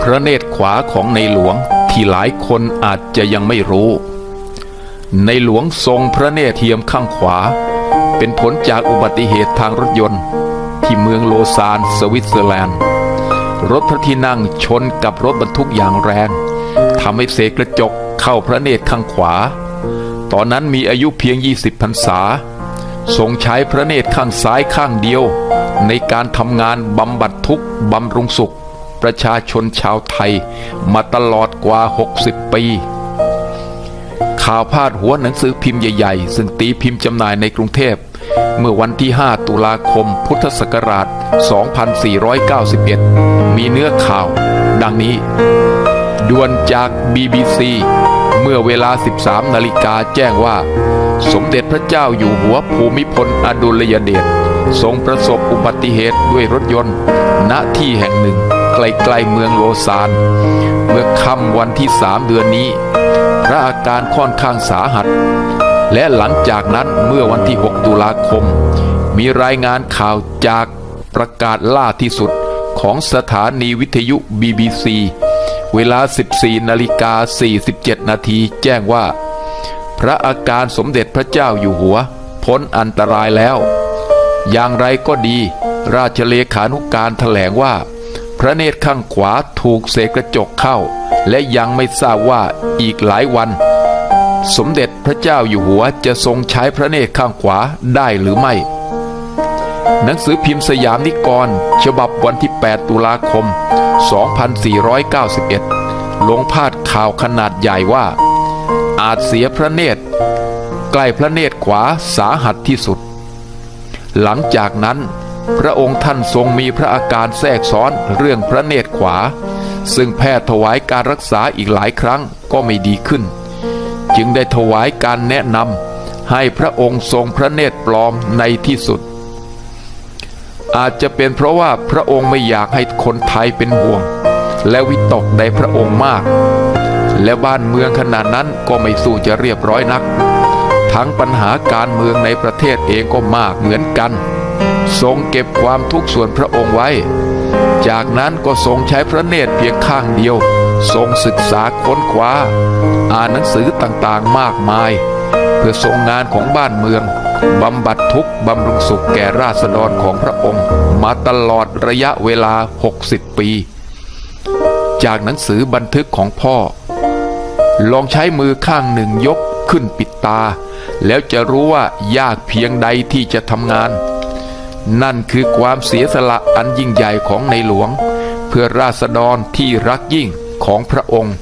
พระเนตรขวาของในหลวงที่หลายคนอาจจะยังไม่รู้ ในหลวงทรงพระเนตรเทียมข้างขวา เป็นผลจากอุบัติเหตุทางรถยนต์ ที่เมืองโลซานสวิตเซอร์แลนด์ รถพระที่นั่งชนกับรถบรรทุกอย่างแรงทำให้เศษกระจกเข้าพระเนตรข้างขวา ตอนนั้นมีอายุเพียง 20พรรษา ทรงใช้พระเนตรข้างซ้ายข้างเดียว ในการทำงานบำบัดทุกข์บำรุงสุข ประชาชนชาวไทย มาตลอดกว่า 60 ปี ข่าวพาดหัวหนังสือพิมพ์ใหญ่ๆ ซึ่งตีพิมพ์จำหน่ายในกรุงเทพ เมื่อวันที่ 5 ตุลาคม พุทธศักราช 2491 มีเนื้อข่าว ดังนี้ด่วนจาก BBC เมื่อเวลา 13 นาฬิกาแจ้งว่า สมเด็จพระเจ้าอยู่หัวภูมิพลอดุลยเดชทรงประสบอุบัติเหตุด้วยรถยนต์ ณที่แห่งหนึ่ง ใกล้ๆเมืองโลซาน เมื่อค่ำวันที่สามเดือนนี้ พระอาการค่อนข้างสาหัส และหลังจากนั้นเมื่อวันที่ 6 ตุลาคม มีรายงานข่าวจากประกาศล่าที่สุดของสถานีวิทยุ BBC เวลา 14 นาฬิกา 47 นาทีแจ้งว่า พระอาการสมเด็จพระเจ้าอยู่หัว พ้นอันตรายแล้ว อย่างไรก็ดี ราชเลขานุการถแถลงว่า พระเนตรข้างขวาถูกเศษกระจกเข้า และยังไม่ทราบว่าอีกหลายวัน สมเด็จพระเจ้าอยู่หัวจะทรงใช้พระเนตรข้างขวาได้หรือไม่ หนังสือพิมพ์สยามนิกร ฉบับวันที่ 8 ตุลาคม 2491 ลงพาดข่าวขนาดใหญ่ว่า อาจเสียพระเนตร ใกล้พระเนตรขวาสาหัสที่สุด หลังจากนั้น พระองค์ท่านทรงมีพระอาการแทรกซ้อนเรื่องพระเนตรขวา ซึ่งแพทย์ถวายการรักษาอีกหลายครั้งก็ไม่ดีขึ้น จึงได้ถวายการแนะนำให้พระองค์ทรงพระเนตรปลอมในที่สุด อาจจะเป็นเพราะว่าพระองค์ไม่อยากให้คนไทยเป็นห่วง และวิตกในพระองค์มาก และบ้านเมืองขนาดนั้นก็ไม่สู้จะเรียบร้อยนัก ทั้งปัญหาการเมืองในประเทศเองก็มากเหมือนกัน ทรงเก็บความทุกข์ส่วนพระองค์ไว้ จากนั้นก็ทรงใช้พระเนตรเพียงข้างเดียว ทรงศึกษาค้นคว้า อ่านหนังสือต่างๆมากมาย เพื่อทรงงานของบ้านเมืองบำบัดทุกข์บำรุงสุขแก่ราษฎรของพระองค์ มาตลอดระยะเวลา 60 ปี จากหนังสือบันทึกของพ่อ ลองใช้มือข้างหนึ่งยกขึ้นปิดตา แล้วจะรู้ว่ายากเพียงใดที่จะทำงาน นั่นคือความเสียสละอันยิ่งใหญ่ของในหลวง เพื่อราษฎรที่รักยิ่งของพระองค์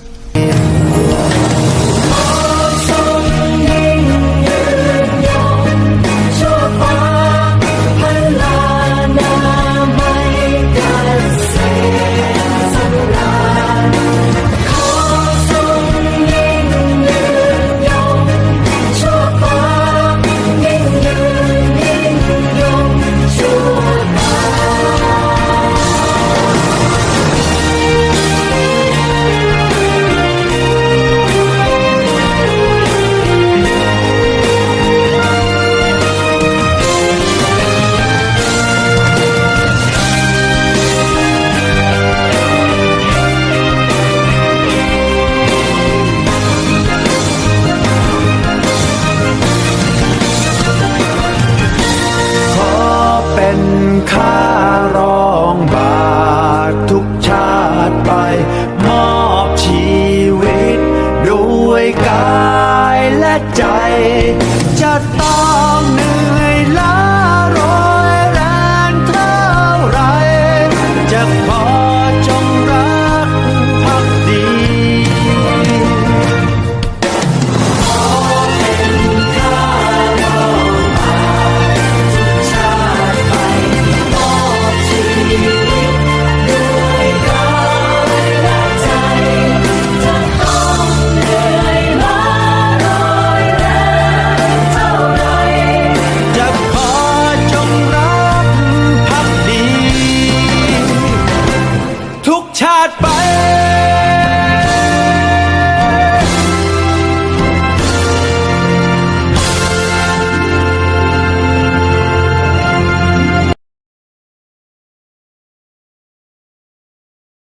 ใจ จะต้องเหนื่อย